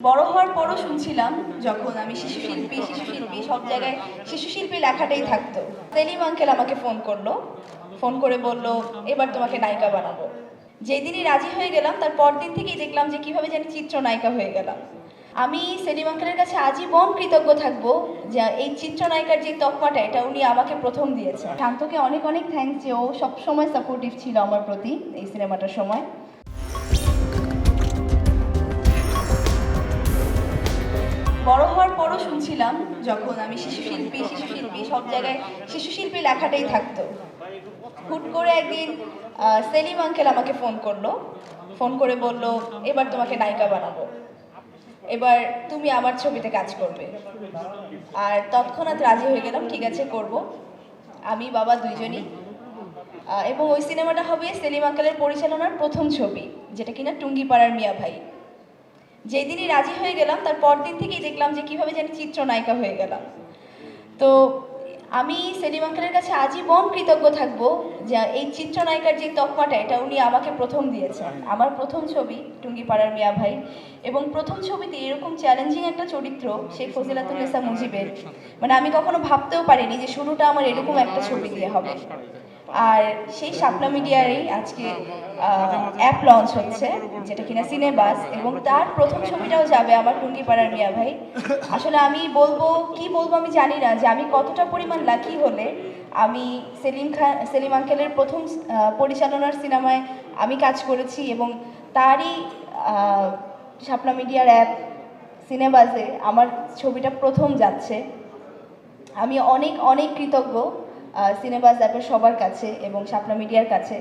বড় হওয়ার পরও শুনছিলাম যখন আমি শিশু শিল্পী শিশু শিল্পী সব জায়গায় শিশু শিল্পী লেখাটাই থাকতো। সেলিম আঙ্কেল আমাকে ফোন করল। ফোন করে বলল, এবার তোমাকে নায়িকা বানাবো। যেদিনই রাজি হয়ে গেলাম, তার পরদিন থেকেই দেখলাম যে কীভাবে জানি চিত্রনায়িকা হয়ে গেলাম। আমি সেলিম আঙ্কেলের কাছে আজীবন কৃতজ্ঞ থাকব যে এই চিত্রনায়িকার যে তকমাটা, এটা উনি আমাকে প্রথম দিয়েছেন। শান্তকে অনেক অনেক থ্যাংক যে ও সবসময় সাপোর্টিভ ছিল আমার প্রতি এই সিনেমাটার সময়। শুনছিলাম যখন আমি শিশু শিল্পী শিশু শিল্পী সব জায়গায় শিশু শিল্পী লেখাটাই থাকতো। হুট করে একদিন সেলিম আঙ্কেল আমাকে ফোন করল। ফোন করে বলল, এবার তোমাকে নায়িকা বানাবো। এবার তুমি আমার ছবিতে কাজ করবে। আর তৎক্ষণাৎ রাজি হয়ে গেলাম, ঠিক আছে, করব। আমি, বাবা দুইজনই। এবং ওই সিনেমাটা হবে সেলিম আঙ্কেলের পরিচালনার প্রথম ছবি, যেটা কিনা টুঙ্গিপাড়ার মিয়া ভাই। যেদিনই রাজি হয়ে গেলাম, তার পরদিন থেকেই দেখলাম যে কীভাবে জানি চিত্রনায়িকা হয়ে গেলাম। তো আমি সেলিম আঙ্কেলের কাছে আজীবন কৃতজ্ঞ থাকব যে এই চিত্রনায়িকার যে তকমাটা, এটা উনি আমাকে প্রথম দিয়েছেন। আমার প্রথম ছবি টুঙ্গিপাড়ার মিয়া ভাই এবং প্রথম ছবিতে এরকম চ্যালেঞ্জিং একটা চরিত্র সেই ফজিলাতুন্নেসা মুজিবের। মানে আমি কখনো ভাবতেও পারিনি যে শুরুটা আমার এরকম একটা ছবি দিয়ে হবে। আর সেই শাপলা মিডিয়ারই আজকে অ্যাপ লঞ্চ হচ্ছে, যেটা কিনা সিনেবাস এবং তার প্রথম ছবিটাও যাবে আমার টুঙ্গিপাড়ার মিয়া ভাই। আসলে আমি বলব, কি বলব আমি জানি না, যে আমি কতটা পরিমাণ লাকি হলে আমি সেলিম খান সেলিম আঙ্কেলের প্রথম পরিচালনার সিনেমায় আমি কাজ করেছি এবং তারই শাপলা মিডিয়ার অ্যাপ সিনেবাসে আমার ছবিটা প্রথম যাচ্ছে। আমি অনেক অনেক কৃতজ্ঞ। সিনেমাস অ্যাপের সবার কাছে এবং শাপলা মিডিয়ার কাছে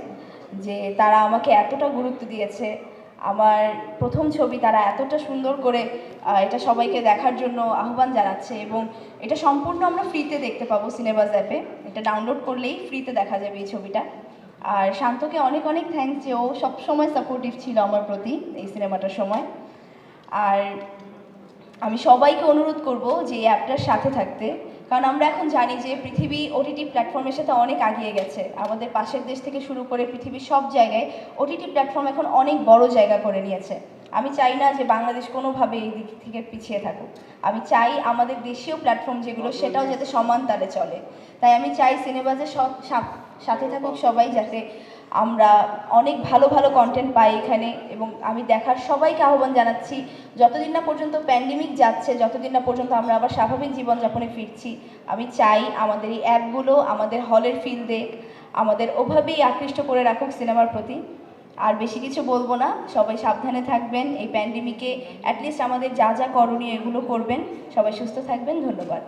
যে তারা আমাকে এতটা গুরুত্ব দিয়েছে। আমার প্রথম ছবি তারা এতটা সুন্দর করে এটা সবাইকে দেখার জন্য আহ্বান জানাচ্ছে এবং এটা সম্পূর্ণ আমরা ফ্রিতে দেখতে পাবো সিনেমাস অ্যাপে এটা ডাউনলোড করলেই ফ্রিতে দেখা যাবে এই ছবিটা। আর শান্তকে অনেক অনেক থ্যাঙ্কস যে ও সবসময় সাপোর্টিভ ছিল আমার প্রতি এই সিনেমাটার সময়। আর আমি সবাইকে অনুরোধ করব যে এই অ্যাপটার সাথে থাকতে। কারণ আমরা এখন জানি যে পৃথিবী ওটিটি প্ল্যাটফর্মের সাথে অনেক আগিয়ে গেছে। আমাদের পাশের দেশ থেকে শুরু করে পৃথিবীর সব জায়গায় ওটিটি প্ল্যাটফর্ম এখন অনেক বড় জায়গা করে নিয়েছে। আমি চাই না যে বাংলাদেশ কোনোভাবে এই দিক থেকে পিছিয়ে থাকুক। আমি চাই আমাদের দেশীয় প্ল্যাটফর্ম যেগুলো সেটাও যাতে সমান তালে চলে। তাই আমি চাই সিনেবাজের সব সাথে থাকুক সবাই যাতে আমরা অনেক ভালো ভালো কন্টেন্ট পাই এখানে এবং আমি দেখার সবাইকে আহ্বান জানাচ্ছি, যতদিন না পর্যন্ত প্যান্ডেমিক যাচ্ছে, যতদিন না পর্যন্ত আমরা আবার স্বাভাবিক জীবনযাপনে ফিরছি, আমি চাই আমাদের এই অ্যাপগুলো আমাদের হলের ফিল দেখ, আমাদের ওভাবেই আকৃষ্ট করে রাখুক সিনেমার প্রতি। আর বেশি কিছু বলব না, সবাই সাবধানে থাকবেন, এই প্যান্ডেমিকে অ্যাটলিস্ট আমাদের যা যা করণীয় এগুলো করবেন, সবাই সুস্থ থাকবেন, ধন্যবাদ।